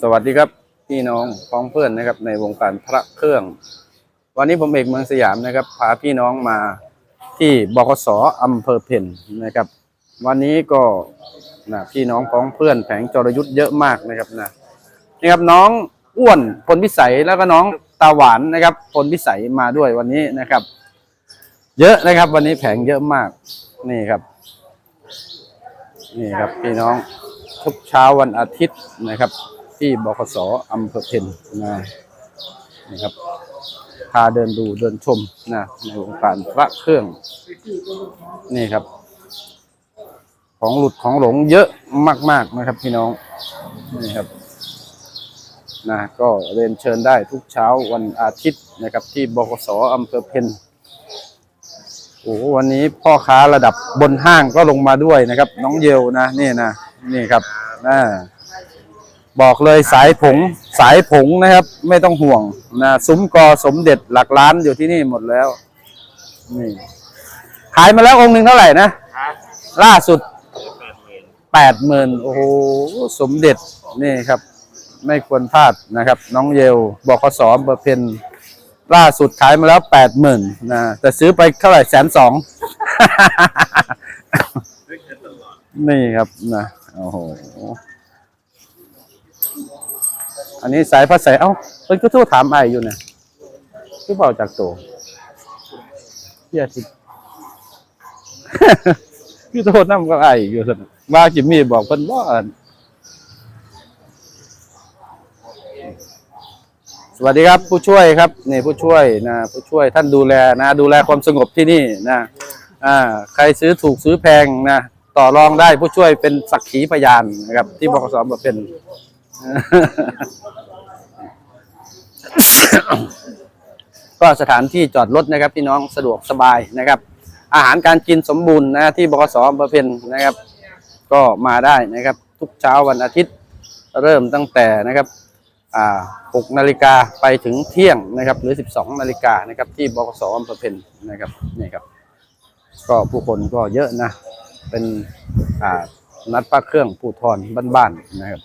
สวัสดีครับพี่น้องพ้องเพื่อนนะครับ ในวงการพระเครื่อง วันนี้ผมเอกเมืองสยามนะครับพาพี่น้องมาที่บกสอำเภอเพนนะครับ วันนี้ก็นะพี่น้องพ้องเพื่อนแผงจรยุทธ์เยอะมากนะครับนะนี่ครับน้องอ้วนพลพิสัยแล้วก็น้องตาหวานนะครับพลพิสัยมาด้วยวันนี้นะครับ เยอะนะครับ วันนี้แผงเยอะมากนี่ครับ นี่ครับพี่น้องทุกเช้าวันอาทิตย์นะครับ ที่บกสอำเภอเพนนะนี่ครับพาเดินดูเดินชมนะในวงการพระเครื่อง นี่ครับ ของหลุดของหลงเยอะมาก ๆนะครับพี่น้องนี่ครับนะก็เรียนเชิญได้ทุกเช้าวันอาทิตย์นะครับ ที่บกสอำเภอเพนโอ้วันนี้พ่อค้าระดับบนห้างก็ลงมาด้วยนะครับ น้องเยลนะนี่นะนี่ครับอ่า บอกเลยสายผงสายผงนะครับ ไม่ต้องห่วงนะซุ้มกอสมเด็จหลักล้านอยู่ที่นี่หมดแล้วนี่ขายมาแล้วองค์หนึ่งเท่าไหร่นะล่าสุดแปดหมื่นโอ้โหสมเด็จนี่ครับ ไม่ควรพลาดนะครับ น้องเยลบอกขสอมเบอร์เพนล่าสุดขายมาแล้วแปดหมื่นนะแต่ซื้อไปเท่าไหร่แสนสองนี่ครับนะโอ้โหอั นนี้สายพระใสยเอ้าเพิ่นก็โทรถามไออยู่เนี่ยคือเป่าจากตัวเฮียทิคือโทษน้ำก็ไออยู่สิว่าจิมมี่บอกเพิ่นว่าสวัสดีครับ ผู้ช่วยครับนี่ผู้ช่วยนะผู้ช่วยท่านดูแลนะ ดูแลความสงบที่นี่นะอ่าใครซื้อถูกซื้อแพงนะต่อรองได้ผู้ช่วยเป็นสักขีพยานนะครับ ที่บกสมาเป็น ก็สถานที่จอดรถนะครับพี่น้องสะดวกสบายนะครับ อาหารการกินสมบูรณ์นะที่บกสอำเภอเพนนะครับ ก็มาได้นะครับ ทุกเช้าวันอาทิตย์เริ่มตั้งแต่นะครับอ่า6นาฬิกาไปถึงเที่ยงนะครับ หรือ 12นาฬิกานะครับ ที่บกสอำเภอเพนนะครับนี่ครับ ก็ผู้คนก็เยอะนะ เป็นอ่านัดพักเครื่องภูทรบ้านๆนะครับ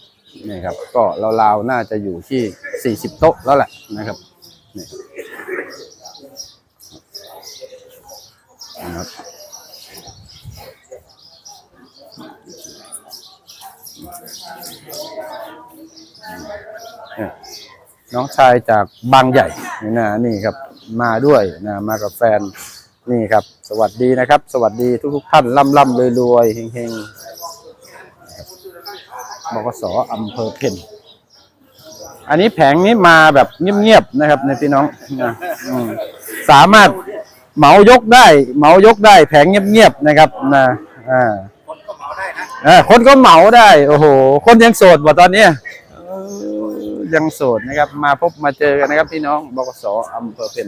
นี่ครับ ก็ราวๆน่าจะอยู่ที่ 40 โต๊ะแล้วแหละนะครับนี่นะครับน้องชายจากบางใหญ่นี่นะนี่ครับมาด้วยนะมากับแฟนนี่ครับ สวัสดีนะครับ สวัสดีทุกๆท่านร่ำร่ำรวยรวยๆเฮง บกสอำเภอเพนอันนี้แผงนี้มาแบบเงียบๆนะครับในพี่น้องนะอสามารถเหมายกได้ เหมายกได้ แผงเงียบๆนะครับนะอ่าคนก็เหมาได้นะเออคนก็เหมาได้โอ้โห คนยังโสดบ่ตอนเนี้ยยังโสดนะครับ มาพบมาเจอกันนะครับพี่น้องบกสอำเภอเพน